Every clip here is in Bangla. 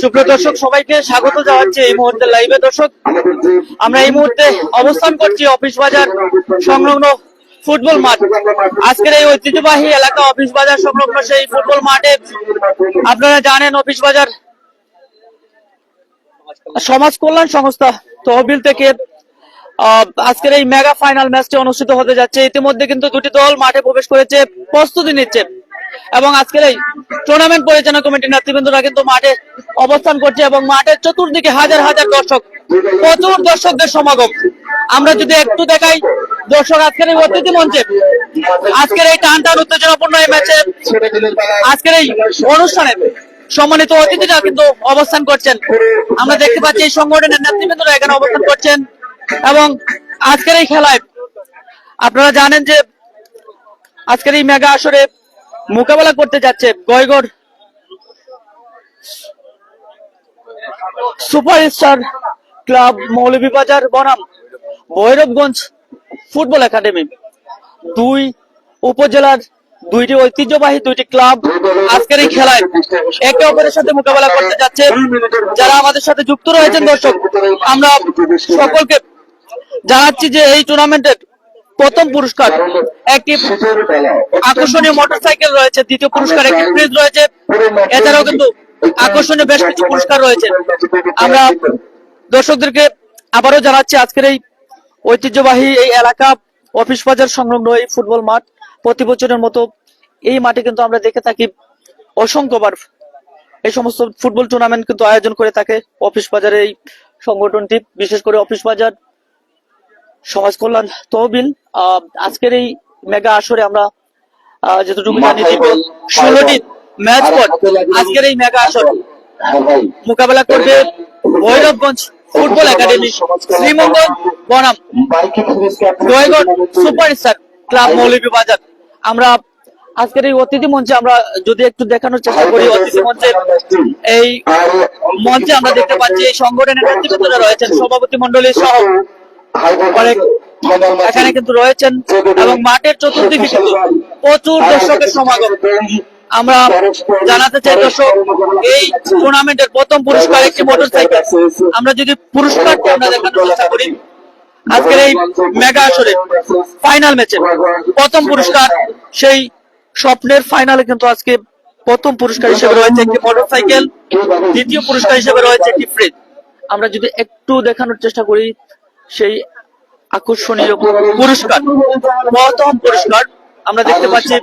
সুপ্রিয় দর্শক, সবাইকে স্বাগত জানাচ্ছি এই মুহূর্তে লাইভে দর্শক, আমরা এই মুহূর্তে অবস্থান করছি অফিস বাজার সংলগ্ন ফুটবল মাঠ। আজকের এই ঐতিহ্যবাহী এলাকা অফিস বাজার সংলগ্ন সেই ফুটবল মাঠে আপনারা জানেন অফিস বাজার সমাজ কল্যাণ সংস্থা তহবিল থেকে আজকের এই মেগা ফাইনাল ম্যাচটি অনুষ্ঠিত হতে যাচ্ছে। ইতিমধ্যে কিন্তু দুটি দল মাঠে প্রবেশ করেছে, প্রস্তুতি নিচ্ছে। এবং আজকের এই টুর্নামেন্ট পরিচালনা কমিটির নেতৃবৃন্দরা কিন্তু মাঠে অবস্থান করছে এবং মাঠের চতুর্দিকে হাজার হাজার দর্শক, প্রচুর দর্শকদের সমাগম। আমরা যদি একটু দেখাই, দর্শক আজকের এই অতিথি মঞ্চে, আজকের এই টান টান উত্তেজনাপূর্ণ এই ম্যাচে আজকের এই অনুষ্ঠানে সম্মানিত অতিথিরা কিন্তু অবস্থান করছেন। আমরা দেখতে পাচ্ছি এই সংগঠনের নেতৃবৃন্দরা এখানে অবস্থান করছেন এবং আজকের এই খেলায় আপনারা জানেন যে আজকের এই মেগা আসরে মোকাবেলা করতে যাচ্ছে Goygarh super star club Moulvibazar বনাম ভৈরবগঞ্জ ফুটবল একাডেমি। দুই উপজেলার দুইটি ঐতিহ্যবাহী দুইটি ক্লাব আজকের এই খেলায় একে অপরের সাথে মোকাবেলা করতে যাচ্ছে। যারা আমাদের সাথে যুক্ত রয়েছেন দর্শক, আমরা সকলকে জানাচ্ছি যে এই টুর্নামেন্টের প্রথম পুরস্কার। একটি আকর্ষণীয় মোটরসাইকেল রয়েছে, দ্বিতীয় পুরস্কার, একটি ফ্রিজ রয়েছে। এছাড়াও কিন্তু আকর্ষণীয় বেশ কিছু পুরস্কার রয়েছে। আমরা দর্শকদেরকে আবারও জানাচ্ছি, আজকের এই ঐতিহ্যবাহী এই এলাকা, অফিস বাজার সংলগ্ন এই ফুটবল মাঠ, প্রতি বছরের মতো এই মাঠে কিন্তু আমরা দেখে থাকি অসংখ্যবার এই সমস্ত ফুটবল টুর্নামেন্ট কিন্তু আয়োজন করে থাকে অফিস বাজারে এই সংগঠনটি, বিশেষ করে অফিস বাজার। সমাজ কল্যাণ তহবিল আজকের এই মেগা আসরে আমরা যতটুকু জানি ষোলোটি ম্যাচ পর আজকের এই মেগা আসর মোকাবেলা করবে ভৈরবগঞ্জ ফুটবল একাডেমি শ্রীমঙ্গল বনাম। Joygarh super star club Moulvibazar আমরা আজকের এই অতিথি মঞ্চে আমরা যদি একটু দেখানোর চেষ্টা করি অতিথি মঞ্চে এই মঞ্চে আমরা দেখতে পাচ্ছি এই সংগঠনের নেতৃবৃন্দরা রয়েছেন সভাপতি মন্ডলী সহ। অনেক এখানে কিন্তু রয়েছেন এবং মাঠের চতুর্দিকে কিন্তু প্রচুর দর্শকের সমাগম। আমরা জানাতে চাই দর্শক এই টুর্নামেন্টের প্রথম পুরস্কার একটি মোটরসাইকেল আমরা যদি পুরস্কারটি আমরা দেখানোর চেষ্টা করি আজকের এই মেগা আসরে ফাইনাল ম্যাচে প্রথম পুরস্কার সেই স্বপ্নের ফাইনালে কিন্তু আজকে প্রথম পুরস্কার হিসেবে রয়েছে একটি মোটরসাইকেল দ্বিতীয় পুরস্কার হিসেবে রয়েছে একটি ফ্রিজ আমরা যদি একটু দেখানোর চেষ্টা করি সেই আকর্ষণীয় পুরস্কার প্রথম পুরস্কার আমরা দেখতে পাচ্ছি।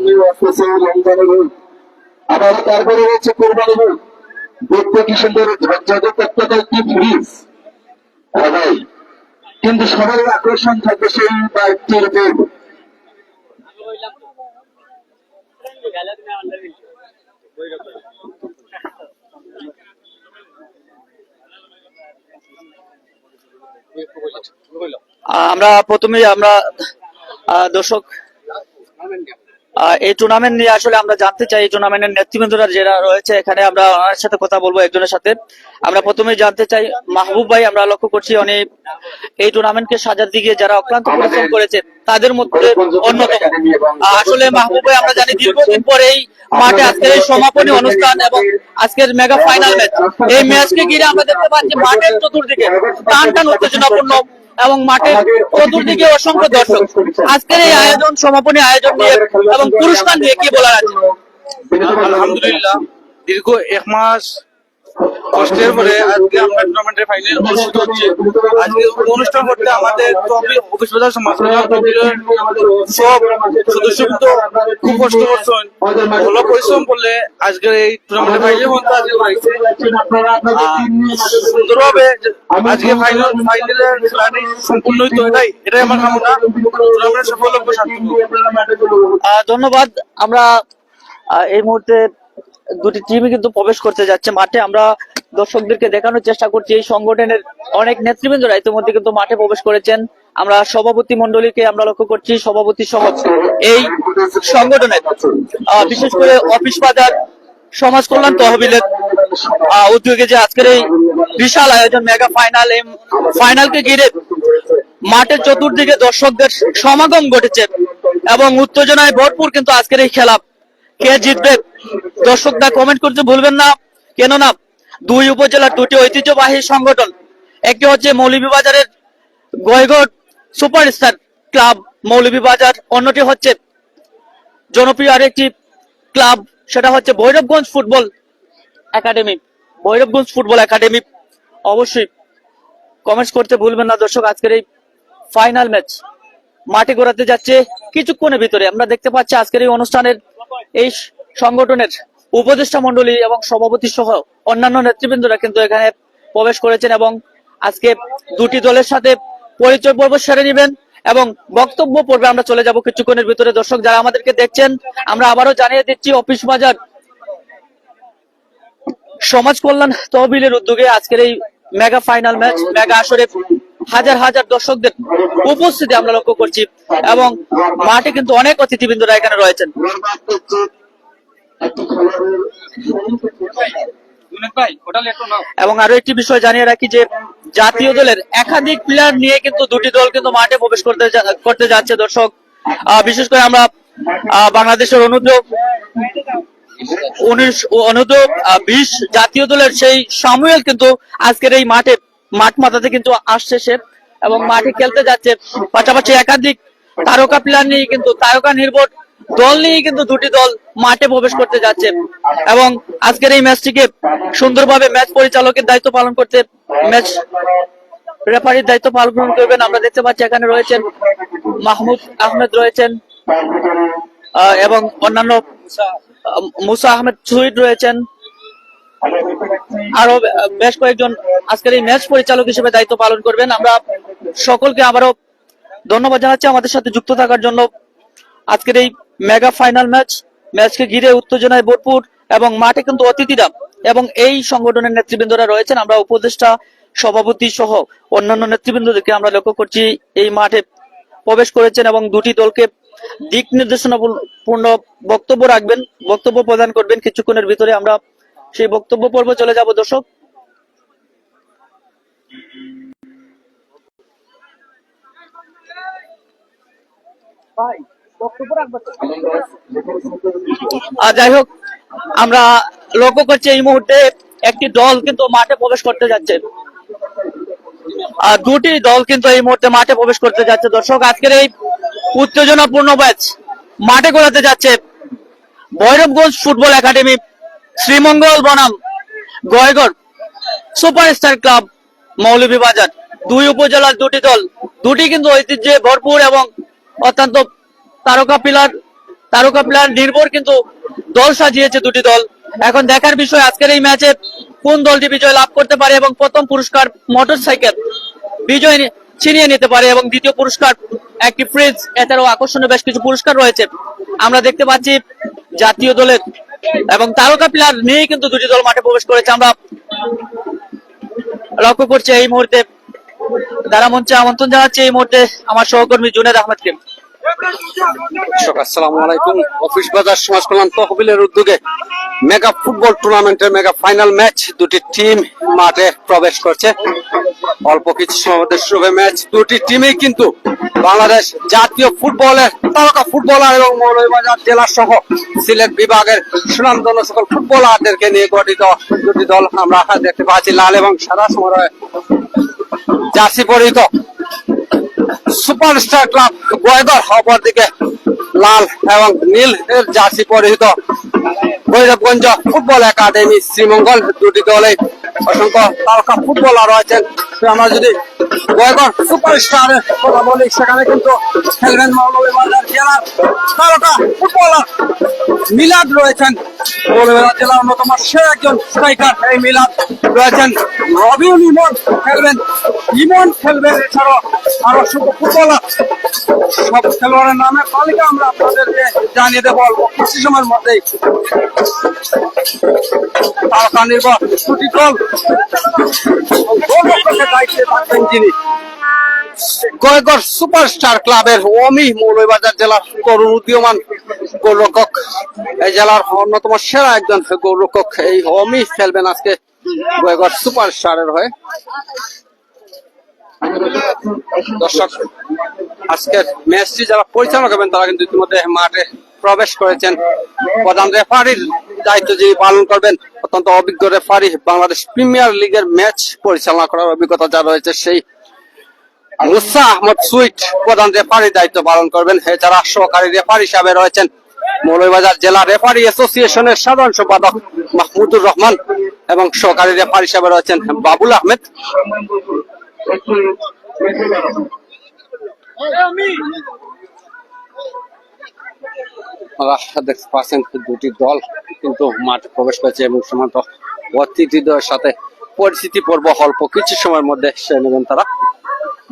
আবার তারপরে রয়েছে কোরবানি দেখতে কি সুন্দর ঝকঝকে তত্ত্বটা কি ফ্রিজ ভাই কিন্তু সবার আকর্ষণ থাকে সেই বাইকটির উপর আহ, আমরা প্রথমে আমরা দর্শক এই টুর্নামেন্ট নিয়ে আসলে আমরা জানতে চাই এই টুর্নামেন্টের নেতৃবৃন্দরা যারা রয়েছে এখানে আমরা ওনার সাথে কথা বলব একজনের সাথে। আমরা প্রথমেই জানতে চাই মাহবুব ভাই আমরা লক্ষ্য করছি উনি এই টুর্নামেন্টকে সাজার দিকে যারা অক্লান্ত পরিশ্রম করেছে তাদের মধ্যে অন্যতম। আসলে মাহবুব ভাই আমরা জানি দীর্ঘদিন পরে এই মাঠে আজকের এই সমাপনী অনুষ্ঠান এবং আজকের মেগা ফাইনাল ম্যাচ এই ম্যাচকে ঘিরে আমরা দেখতে পাচ্ছি মাঠের চতুর্দিকে টান টান উত্তেজনাপূর্ণ এবং মাঠের চতুর্দিকে অসংখ্য দর্শক। আজকের এই আয়োজন সমাপনী আয়োজন নিয়ে এবং পুরস্কার নিয়ে কি বলার আছে? আলহামদুলিল্লাহ। দীর্ঘ এক মাস কষ্টের পরে আজকে আমরা টুর্নামেন্টের ফাইনাল অনুষ্ঠিত হচ্ছে। আজকে অনুষ্ঠান করতে আমাদের তহবিল অফিস বাজার সমাজ সব খুব কষ্ট করছেন। ভালো পরিশ্রম করলে আজকের এই টুর্নামেন্টের ফাইনাল মধ্যে আজকে হয়েছে সুন্দরভাবে আজকে ফাইনাল ফাইনালের খেলাটি সম্পূর্ণ এটাই এটাই আমার কামনা। টুর্নামেন্টের সফল ধন্যবাদ। আমরা এই মুহূর্তে দুটি টিমই কিন্তু প্রবেশ করতে যাচ্ছে। মাঠে আমরা দর্শকদেরকে দেখানোর চেষ্টা করছি। এই সংগঠনের অনেক নেতৃবৃন্দরা ইতিমধ্যে কিন্তু মাঠে প্রবেশ করেছেন। আমরা সভাপতি মন্ডলীকে আমরা লক্ষ্য করছি, সভাপতি সহ এই সংগঠনের বিশেষ করে অফিস বাজার, সমাজ কল্যাণ তহবিলের উদ্যোগে যে আজকের এই বিশাল আয়োজন, মেগা ফাইনাল, এই ফাইনালকে ঘিরে মাঠের চতুর্দিকে দর্শকদের সমাগম ঘটেছে এবং উত্তেজনায় ভরপুর কিন্তু আজকের এই খেলা। কে জিতবে? দর্শকরা কমেন্ট করতে ভুলবেন না। কেননা দুই উপজেলার দুটি ঐতিহ্যবাহী সংগঠন, একটি হচ্ছে মৌলভীবাজারের গয়গড় সুপারস্টার ক্লাব মৌলভীবাজার, অন্যটি হচ্ছে জনপ্রিয় আরেকটি ক্লাব, সেটা হচ্ছে Bhairabganj football academy. Bhairabganj football academy. অবশ্যই কমেন্টস করতে ভুলবেন না দর্শক, আজকের এই ফাইনাল ম্যাচ মাঠে গড়াতে যাচ্ছে কিছুক্ষণের ভিতরে। আমরা দেখতে পাচ্ছি আজকের এই অনুষ্ঠানের এই সংগঠনের উপদেষ্টা মন্ডলী এবং সভাপতি সহ অন্যান্য নেতৃবৃন্দরা কিন্তু এখানে প্রবেশ করেছেন এবং আজকে দুটি দলের সাথে পরিচয় পর্ব সেরে নেবেন এবং বক্তব্য পর্বে আমরা চলে যাব কিছুক্ষণের ভিতরে। দর্শক, যারা আমাদেরকে দেখছেন, আমরা আবারও জানিয়ে দিচ্ছি, অফিস বাজার সমাজ কল্যাণ তহবিলের উদ্যোগে আজকের এই মেগা ফাইনাল ম্যাচ, মেগা আসরে হাজার হাজার দর্শকদের উপস্থিতি আমরা লক্ষ্য করছি এবং মাঠে কিন্তু অনেক অতিথিবৃন্দরা এখানে রয়েছেন। এবং আরও একটি বিষয় জানিয়ে রাখি যে জাতীয় দলের একাধিক প্লেয়ার নিয়ে কিন্তু দুটি দল কিন্তু মাঠে প্রবেশ করতে করতে যাচ্ছে দর্শক। আহ, বিশেষ করে আমরা বাংলাদেশের অনুদ্ধ উনিশ অনুদ্ধ বিশ জাতীয় দলের সেই সামুয়েল কিন্তু আজকের এই মাঠে মাঠ মাথাতে কিন্তু আসছে সে এবং মাঠে খেলতে যাচ্ছে। পাশাপাশি একাধিক তারকা প্লেয়ার নিয়ে কিন্তু তারকা নির্ভর দল নিয়ে কিন্তু দুটি দল মাঠে প্রবেশ করতে যাচ্ছে এবং আজকের এই ম্যাচটিকে সুন্দরভাবে ম্যাচ পরিচালকের দায়িত্ব পালন করতে ম্যাচ রেফারির দায়িত্ব পালন করবেন। আমরা দেখতে পাচ্ছি এখানে রয়েছেন মাহমুদ আহমেদ রয়েছেন এবং অন্যান্য মুসা আহমেদ সুইড রয়েছেন। আরও বেশ কয়েকজন আজকের এই ম্যাচ পরিচালক হিসেবে দায়িত্ব পালন করবেন। আমরা সকলকে আবারও ধন্যবাদ জানাচ্ছি আমাদের সাথে যুক্ত থাকার জন্য। আজকের এই মেগা ফাইনাল ম্যাচ, ম্যাচকে ঘিরে উত্তেজনায় ভরপুর এবং মাঠে কিন্তু অতিথিরা এবং এই সংগঠনের নেতৃবৃন্দরা রয়েছেন। আমরা উপদেষ্টা, সভাপতি সহ অন্যান্য নেতৃবৃন্দদেরকে আমরা লক্ষ্য করছি, এই মাঠে প্রবেশ করেছেন এবং দুটি দলকে দিক নির্দেশনা পূর্ণ বক্তব্য রাখবেন, বক্তব্য প্রদান করবেন। কিছুক্ষণের ভিতরে আমরা সেই বক্তব্য পর্ব চলে যাব, দর্শক। যাই হোক, আমরা লক্ষ্য করছি এই মুহূর্তে একটি দল কিন্তু মাঠে প্রবেশ করতে যাচ্ছে। আর দুটি দল কিন্তু এই মুহূর্তে মাঠে প্রবেশ করতে যাচ্ছে, দর্শক। আজকের এই উত্তেজনাপূর্ণ ম্যাচ মাঠে গড়াতে যাচ্ছে ভৈরবগঞ্জ ফুটবল একাডেমি শ্রীমঙ্গল বনাম গয়গড় সুপারস্টার ক্লাব মৌলভীবাজার দুই উপজেলার দুটি দল, দুটি কিন্তু ঐতিহ্যে ভরপুর এবং অত্যন্ত তারকা পিলার তারকা পিলার নির্ভর কিন্তু দল সাজিয়েছে দুটি দল। এখন দেখার বিষয়, আজকের এই ম্যাচে কোন দলটি বিজয় লাভ করতে পারে এবং প্রথম পুরস্কার মোটর সাইকেল বিজয় ছিনিয়ে নিতে পারে এবং দ্বিতীয় পুরস্কার একটি ফ্রিজ, এছাড়াও আকর্ষণীয় বেশ কিছু পুরস্কার রয়েছে। আমরা দেখতে পাচ্ছি জাতীয় দলের এবং তারকা প্লেয়ার নিয়ে কিন্তু দুটি দল মাঠে প্রবেশ করেছে। আমরা লক্ষ্য করছি এই মুহূর্তে দ্বারা মঞ্চে আমন্ত্রণ জানাচ্ছি এই মুহূর্তে আমার সহকর্মী জুনেদ আহমেদকে। অফিস বাজার সমাজ কল্যাণ তহবিলের উদ্যোগে মেগা ফুটবল টুর্নামেন্টের মেগা ফাইনাল ম্যাচ, দুটি টিম মাঠে প্রবেশ করছে। অল্প কিছু হবে ম্যাচ। দুটি টিমই কিন্তু বাংলাদেশ জাতীয় ফুটবলের তারকা ফুটবলার এবং মৌলভীবাজার জেলা সহ সিলেট বিভাগের সুনামধন্য সকল ফুটবলারদেরকে নিয়ে গঠিত দুটি দল আমরা দেখতে পাচ্ছি, লাল এবং সাদা সময় জার্সি পরিহিত। সুপারস্টার ক্লাব গোয়েদর অপরদিকে লাল এবং নীল এর জার্সি পরিহিত। ভৈরবগঞ্জ ফুটবল একাডেমি শ্রীমঙ্গল দুটি দলে অসংখ্য তারকা ফুটবলার রয়েছেন। আমরা যদি গোয়েগর সুপারস্টারের কথা বলি, সেখানে কিন্তু খেলবেন মৌলভীবাজার জেলার তারকা ফুটবলার মিলাদ রয়েছেন। মৌলভীবাজার জেলার অন্যতম সে একজন স্ট্রাইকার। এই মিলাদ রয়েছেন, রবিউল ইমন খেলবেন ইমন খেলবেন, এছাড়াও আরও ফুটবলার। সব খেলোয়াড়ের নামের তালিকা আমরা আপনাদেরকে জানিয়ে দেবো অল্প কিছু সময়ের মধ্যেই। তারকা নির্ভর দুটি দল। দায়িত্বে থাকবেন যিনি। গয়গড় সুপারস্টার ক্লাবের অমি মৌলভীবাজার জেলার তরুণ উদীয়মান গোলরক্ষক। এই জেলার অন্যতম সেরা একজন গোলরক্ষক এই অমি খেলবেন আজকে গয়গড় সুপারস্টারের হয়ে। দর্শক, আজকের ম্যাচটি যারা পরিচালনা করবেন তারা কিন্তু ইতিমধ্যে মাঠে প্রবেশ করেছেন। প্রধান রেফারির দায়িত্ব যিনি পালন করবেন, অত্যন্ত অভিজ্ঞ রেফারি, বাংলাদেশ প্রিমিয়ার লিগের ম্যাচ পরিচালনা করার অভিজ্ঞতা যা রয়েছে, সেই মুসা আহমদ সুইট প্রধান রেফারির দায়িত্ব পালন করবেন। এছাড়া সহকারী রেফারি হিসাবে রয়েছেন মৌলভীবাজার জেলা রেফারি অ্যাসোসিয়েশনের সাধারণ সম্পাদক মাহমুদুর রহমান এবং সহকারী রেফারি হিসাবে রয়েছেন বাবুল আহমেদ। দেখতে পাচ্ছেন দুটি দল কিন্তু মাঠে প্রবেশ করেছে এবং সীমান্ত অতিথিদের সাথে পরিস্থিতি পর্ব অল্প কিছু সময়ের মধ্যে সেরে নেবেন তারা।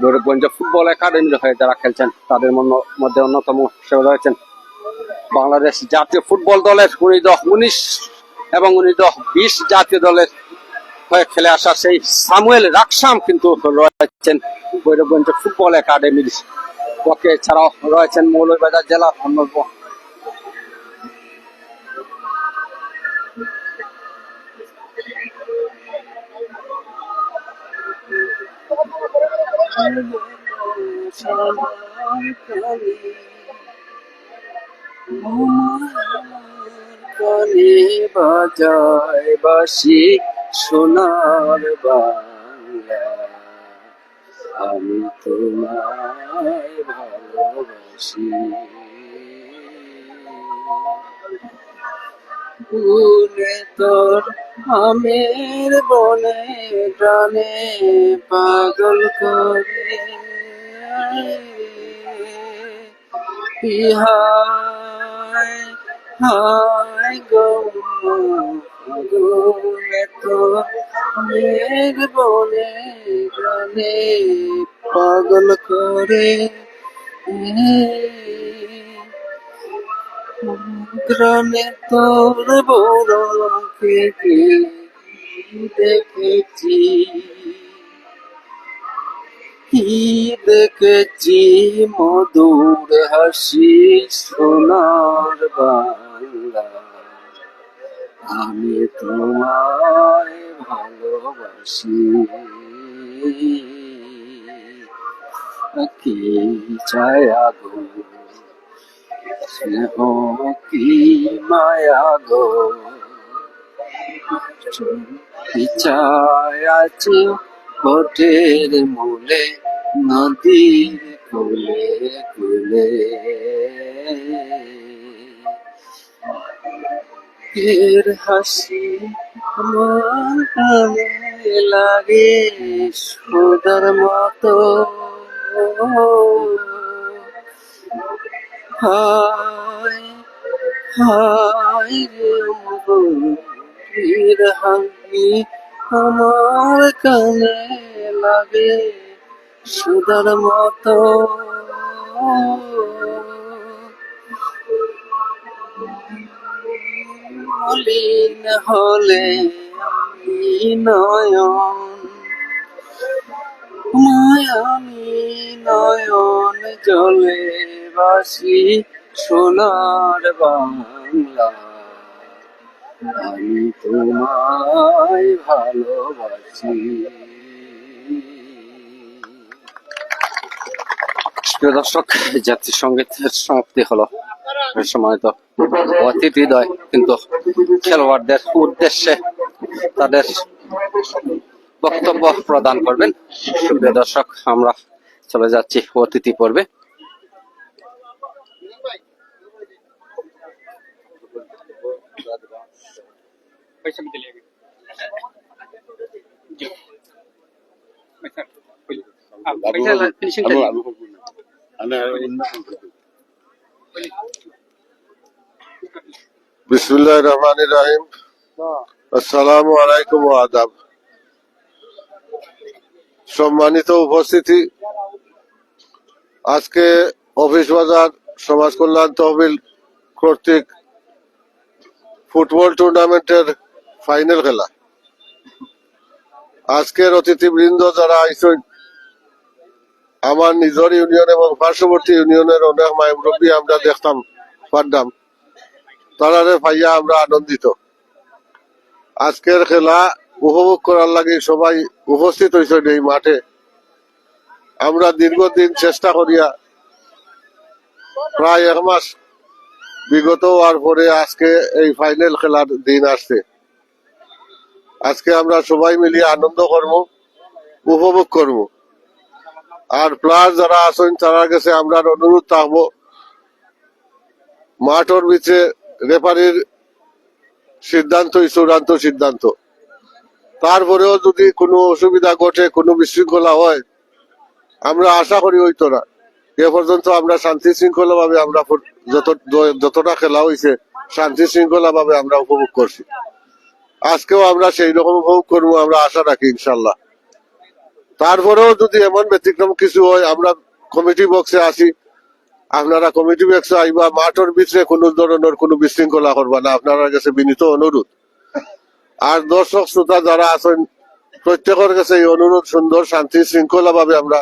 গৌরবগঞ্জ ফুটবল একাডেমির হয়ে যারা খেলছেন, তাদের মধ্যে অন্যতম হিসেবে রয়েছেন বাংলাদেশ জাতীয় ফুটবল দলের উনিশ উনিশ এবং উনিশ বিশ জাতীয় দলের হয়ে খেলে আসা সেই সামুয়েল রাকসাম কিন্তু রয়েছেন ভৈরবগঞ্জ ফুটবল একাডেমির পক্ষে, এছাড়াও রয়েছেন মৌলভীবাজার জেলার অন্যতম কানে বাজায় বাসি সোনার বাংলা আমি তোমায় ভালোবাসি। ফুলে তোর আমের বনে প্রাণে পাগল করে। হায় হায় গো ফাগুনে তোর আমের বনে প্রাণে পাগল করে। গ্রামে তোর বড়কে দেখেছি? কি দেখেছি? মধুর হাসি সোনার বাংলা। আমি তোমায় ভালোবাসি। কি ছায়া গো স্নেহ কি মায়া গো? আছে কোটের মূলে, নদীর কুলে কুলে। এর হাসি আমার লাগে সোদার মতো। হায় হায় রে হাসি আমার কানে লাগে সুদার মতো। মলিন হলে নয়ন, মায়ামি নয়ন জলে বাসি সোনার বাংলা। আমি তোমায় ভালোবাসি। প্রিয় দর্শক জাতীয় সঙ্গীতের সমাপ্তি হলো। এই সময় তো অতিথিদয় কিন্তু খেলোয়াড়দের উদ্দেশ্যে তাদের বক্তব্য প্রদান করবেন। প্রিয় দর্শক, আমরা চলে যাচ্ছি অতিথি পর্বে। বিসমুল্লাহ রহমান রাহিম আসসালামু আলাইকুম ও আদাব সম্মানিত উপস্থিতি আজকে অফিস বাজার সমাজ কল্যাণ তহবিল কর্তৃক ফুটবল টুর্নামেন্টের ফাইনাল খেলা। আজকের অতিথিবৃন্দ যারা আইসন আমার নিজের ইউনিয়ন এবং পার্শ্ববর্তী ইউনিয়নের অনেক মাইমুরব্বী আমরা দেখতাম, পারতাম। তারারে পাইয়া আমরা আনন্দিত। আজকের খেলা উপভোগ করার লাগে সবাই উপস্থিত হয়েছেন এই মাঠে। আমরা দীর্ঘদিন চেষ্টা করিয়া প্রায় এক মাস বিগত হওয়ার পরে আজকে এই ফাইনাল খেলার দিন আসছে। আজকে আমরা সবাই মিলিয়ে আনন্দ করব, উপভোগ করব। আর প্লাস যারা আছেন, তারা কাছে আমরা অনুরোধ থাকব, মাঠের ভিতরে রেফারির সিদ্ধান্তই চূড়ান্ত সিদ্ধান্ত। তারপরেও যদি কোনো অসুবিধা ঘটে, কোনো বিশৃঙ্খলা হয়, আমরা আশা করি হইতো না। এ পর্যন্ত আমরা শান্তি শৃঙ্খলা ভাবে আমরা যত যতটা খেলা হয়েছে, শান্তি শৃঙ্খলা ভাবে আমরা উপভোগ করছি। আজকেও আমরা সেই রকম উপভোগ করব, আমরা আশা রাখি ইনশাল্লাহ। তারপরেও যদি এমন ব্যতিক্রম কিছু হয়, আমরা কমিটি বক্সে আসি। আপনারা কমিটি বক্সে আইবা, মাঠের ভিতরে কোনো ধরনের কোনো বিশৃঙ্খলা করবা না আপনার কাছে বিনীত অনুরোধ। আর দর্শক, শ্রোতা যারা আছেন, প্রত্যেকের কাছে এই অনুরোধ, সুন্দর, শান্তি শৃঙ্খলা ভাবে আমরা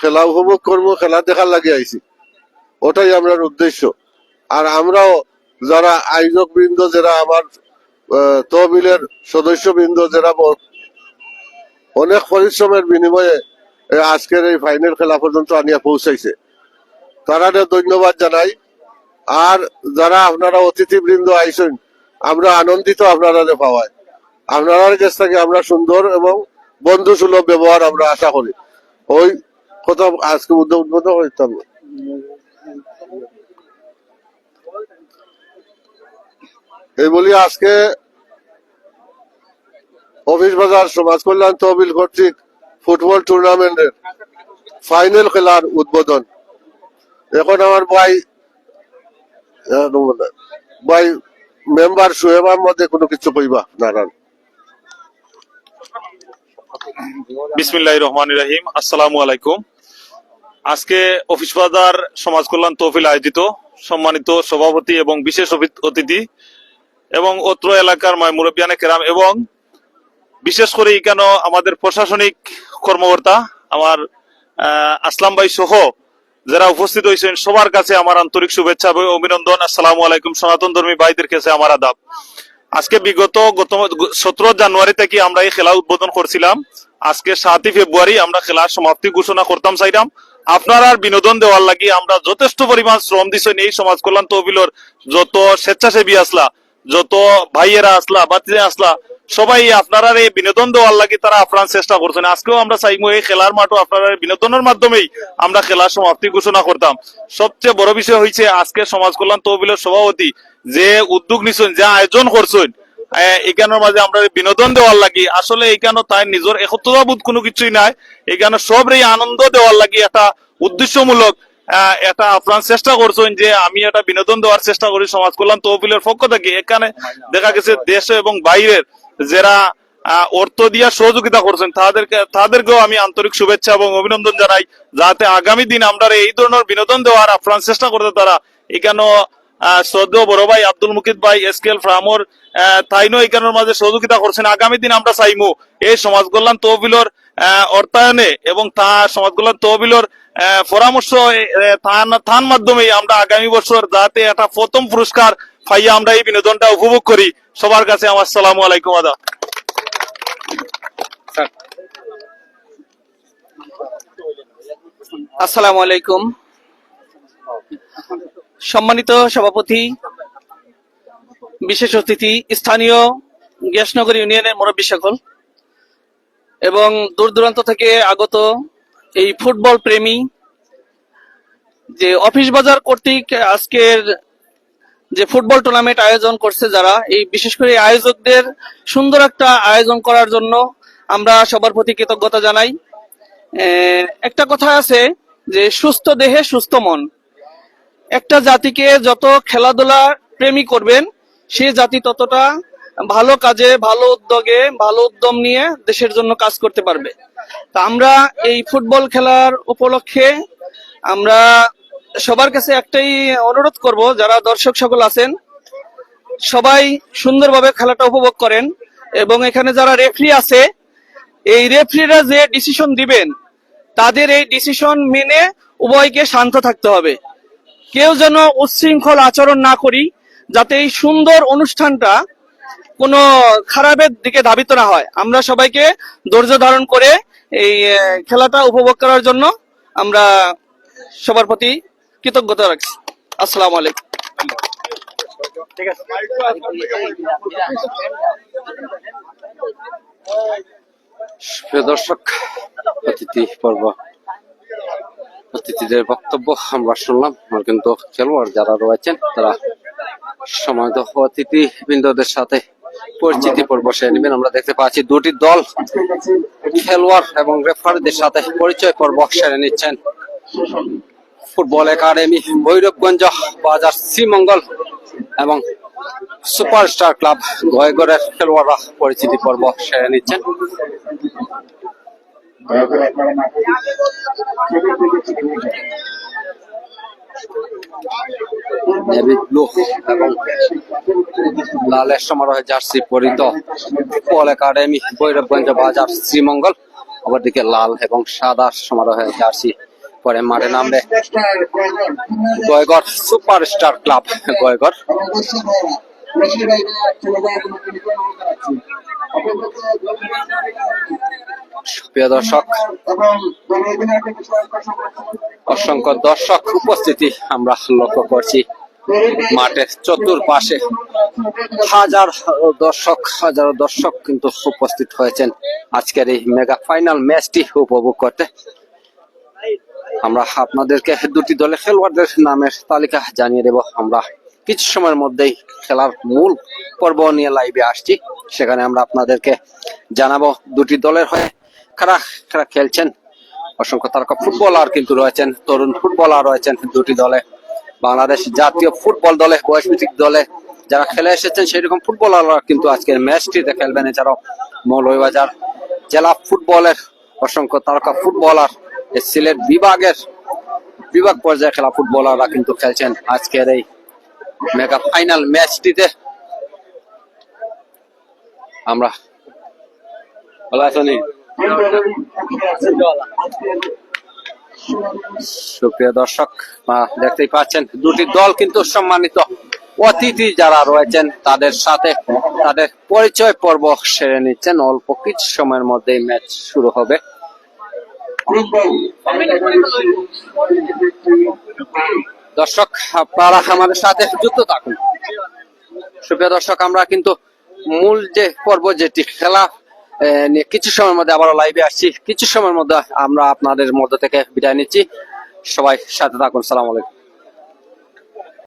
খেলা উপভোগ করব, খেলা দেখার লাগে আইছি। ওটাই আমার উদ্দেশ্য। আর আমরাও যারা আয়োজক বৃন্দ যারা আমার তহবিলের সদস্য বৃন্দ যারা অনেক পরিশ্রমের বিনিময়ে আজকের এই ফাইনাল খেলা পর্যন্ত আনিয়া পৌঁছাইছে। তারা ধন্যবাদ জানাই। আর যারা আপনারা অতিথিবৃন্দ আইসেন আমরা আনন্দিত আপনারা পাওয়ায়। আপনার কাছ থেকে আমরা সুন্দর এবং বন্ধু সুলভ ব্যবহার আমরা আশা করি। ওই কথা আজকে উদ্যোগ উদ্বোধন করতাম এই বলি আজকে অফিস বাজার, সমাজ কল্যাণ তহবিল কর্তৃক ফুটবল টুর্নামেন্টের ফাইনাল খেলার উদ্বোধন। এখন আমার ভাই ভাই মেম্বার সোহেব আহমদে কোনো কিছু কইবা? নারায়ণ বিসমিল্লাহ রহমান রাহিম। আসসালামু আলাইকুম। আজকে অফিস বাজার, সমাজ কল্যাণ তহফিল আয়োজিত। সম্মানিত সভাপতি এবং বিশেষ অতিথি এবং অত্র এলাকার মুরব্বিয়ানে কেরাম এবং বিশেষ করে কেন আমাদের প্রশাসনিক কর্মকর্তা আমার আসলাম ভাই সহ যারা উপস্থিত হয়েছেন, সবার কাছে আমার আন্তরিক শুভেচ্ছা এবং অভিনন্দন। আসসালামু আলাইকুম, সনাতন ধর্মী ভাইদের কাছে আমার আদাব। আজকে বিগত গত সতেরো জানুয়ারি থেকে আমরা এই খেলা উদ্বোধন করছিলাম। আজকে সাতই ফেব্রুয়ারি আমরা খেলার সমাপ্তি ঘোষণা করতাম চাইলাম। আপনার আর বিনোদন দেওয়ার লাগি আমরা যথেষ্ট পরিমাণ শ্রম দিছেন এই সমাজ কল্যাণ তহবিলর যত স্বেচ্ছাসেবী আসলা যত ভাইয়েরা আসলা বাতিরা আসলা, সবাই আপনারা এই বিনোদন দেওয়ার লাগি তারা আপনার চেষ্টা করছেন। আজকেও আমরা চাইব এই খেলার মাঠও আপনারা বিনোদনের মাধ্যমেই আমরা খেলার সমাপ্তি ঘোষণা করতাম। সবচেয়ে বড় বিষয় হয়েছে আজকে সমাজ কল্যাণ তহবিলের সভাপতি যে উদ্যোগ নিছেন, যে আয়োজন করছেন এখানের মাঝে আমরা বিনোদন দেওয়ার লাগি। আসলে এখানে তাই নিজের একত্রবোধ কোনো কিছুই নাই। এখানে সব এই আনন্দ দেওয়ার লাগি একটা উদ্দেশ্যমূলক এটা আপনার চেষ্টা করছেন যে আমি এটা বিনোদন দেওয়ার চেষ্টা করি সমাজ কল্যাণ তহবিলের পক্ষ থেকে। এখানে দেখা গেছে দেশে এবং বাইরের যারা অর্থ দিয়া সহযোগিতা করছেন তাদেরকে তাদেরকেও আমি আন্তরিক শুভেচ্ছা এবং অভিনন্দন জানাই যাতে আগামী দিন আমরা এই ধরনের বিনোদন দেওয়ার আপ্রাণ চেষ্টা করতে তারা আহ, শ্রদ্ধেয় বড় ভাই আব্দুল মুকিদ ভাই এসকেল ফ্রামর আহ, তাইনও এখানের মাঝে সহযোগিতা করছেন। আগামী দিন আমরা চাইমু এই সমাজ কল্যাণ তহবিলর অর্থায়নে এবং তা সমাজ কল্যাণ তহবিলর পরামর্শ থান মাধ্যমে আমরা আগামী বছর যাতে একটা প্রথম পুরস্কার পাইয়া আমরা এই বিনোদনটা উপভোগ করি। সবার কাছে আমার সালামু আলাইকুম, আদা। আসসালামু আলাইকুম। সম্মানিত সভাপতি, বিশেষ অতিথি, স্থানীয় গ্যাসনগর ইউনিয়নের মুরব্বী সকল, এবং দূর দূরান্ত থেকে আগত এই ফুটবল প্রেমী যে অফিস বাজার কর্তৃক আজকের যে ফুটবল টুর্নামেন্ট আয়োজন করছে যারা, এই বিশেষ করে আয়োজকদের সুন্দর একটা আয়োজন করার জন্য আমরা সবার প্রতি কৃতজ্ঞতা জানাই। একটা কথা আছে যে সুস্থ দেহে সুস্থ মন। একটা জাতিকে যত খেলাধুলা প্রেমী করবেন, সে জাতি ততটা ভালো কাজে, ভালো উদ্যোগে, ভালো উদ্যম নিয়ে দেশের জন্য কাজ করতে পারবে। তা আমরা এই ফুটবল খেলার উপলক্ষে আমরা সবার কাছে একটাই অনুরোধ করব, যারা দর্শক সকল আছেন, সবাই সুন্দরভাবে খেলাটা উপভোগ করেন এবং এখানে যারা রেফরি আছে, এই রেফরিরা যে ডিসিশন দিবেন, তাদের এই ডিসিশন মেনে উভয়কে শান্ত থাকতে হবে। কেউ যেন উচ্ছৃঙ্খল আচরণ না করি, যাতে এই সুন্দর অনুষ্ঠানটা কোনো খারাপের দিকে ধাবিত না হয়। আমরা সবাইকে ধৈর্য ধারণ করে এই খেলাটা উপভোগ করার জন্য আমরা সবার প্রতি কৃতজ্ঞতা রাখছি। আসসালামু আলাইকুম। দর্শক, অতিথি পর্ব, অতিথিদের বক্তব্য আমরা শুনলাম। আর কিন্তু খেলোয়াড় যারা রয়েছেন, তারা সময় অতিথি বৃন্দদের সাথে পরিচিতি পর্ব সেরে নেবেন। আমরা দেখতে পাচ্ছি দুটি দল খেলোয়াড় এবং রেফারিদের সাথে পরিচয় পর্ব সেরে নিচ্ছেন। ফুটবল একাডেমি ভৈরবগঞ্জ বাজার শ্রীমঙ্গল এবং সুপারস্টার ক্লাব গয়গড়ের খেলোয়াড়রা পরিচিতি পর্ব সেরে নিচ্ছেন। নেভি ব্লু এবং লালের সমারোহে জার্সি পরিত ফুটবল একাডেমি, ভৈরবগঞ্জ বাজার, শ্রীমঙ্গল। অপরদিকে লাল এবং সাদা সমারোহে জার্সি পরে মাঠে নামবে গয়গড় সুপারস্টার ক্লাব গয়গড় দর্শক, অসংখ্য দর্শক উপস্থিতি আমরা লক্ষ্য করছি। মাঠের চতুর্পাশে হাজার দর্শক হাজার দর্শক কিন্তু উপস্থিত হয়েছেন। আজকের এই মেগা ফাইনাল ম্যাচটি উপভোগ করতে। আমরা আপনাদেরকে দুটি দলের খেলোয়াড়দের নামের তালিকা জানিয়ে দেব। আমরা কিছু সময়ের মধ্যেই খেলার মূল পর্ব নিয়ে লাইভে আসছি। সেখানে আমরা আপনাদেরকে জানাব দুটি দলের হয়ে কারা কারা খেলছেন। অসংখ্য তারকা ফুটবলার কিন্তু রয়েছেন, তরুণ ফুটবলার রয়েছেন দুটি দলে। বাংলাদেশ জাতীয় ফুটবল দলে, বয়সভিত্তিক দলে যারা খেলে এসেছেন, সেরকম ফুটবলাররা কিন্তু আজকের ম্যাচটিতে খেলবেন। এছাড়াও মৌলভীবাজার জেলা ফুটবলের অসংখ্য তারকা ফুটবলার সিলেট বিভাগের বিভাগ পর্যায়ে খেলা ফুটবলাররা কিন্তু খেলছেন আজকের এই মেগা ফাইনাল ম্যাচটিতে আমরা ভালো আছেন সুপ্রিয় দর্শক দেখতেই পাচ্ছেন, দুটি দল কিন্তু সম্মানিত। অতিথি যারা রয়েছেন, তাদের সাথে তাদের পরিচয় পর্ব সেরে নিচ্ছেন। অল্প কিছু সময়ের মধ্যেই ম্যাচ শুরু হবে। দর্শক, আপনারা আমাদের সাথে যুক্ত থাকুন। সুপ্রিয় দর্শক, আমরা কিন্তু মূল যে পর্ব, যেটি খেলা নিয়ে কিছু সময়ের মধ্যে আবারও লাইভে আসছি। কিছু সময়ের মধ্যে আমরা আপনাদের মধ্য থেকে বিদায় নিচ্ছি। সবাই সাথে থাকুন। সালাম আলাইকুম।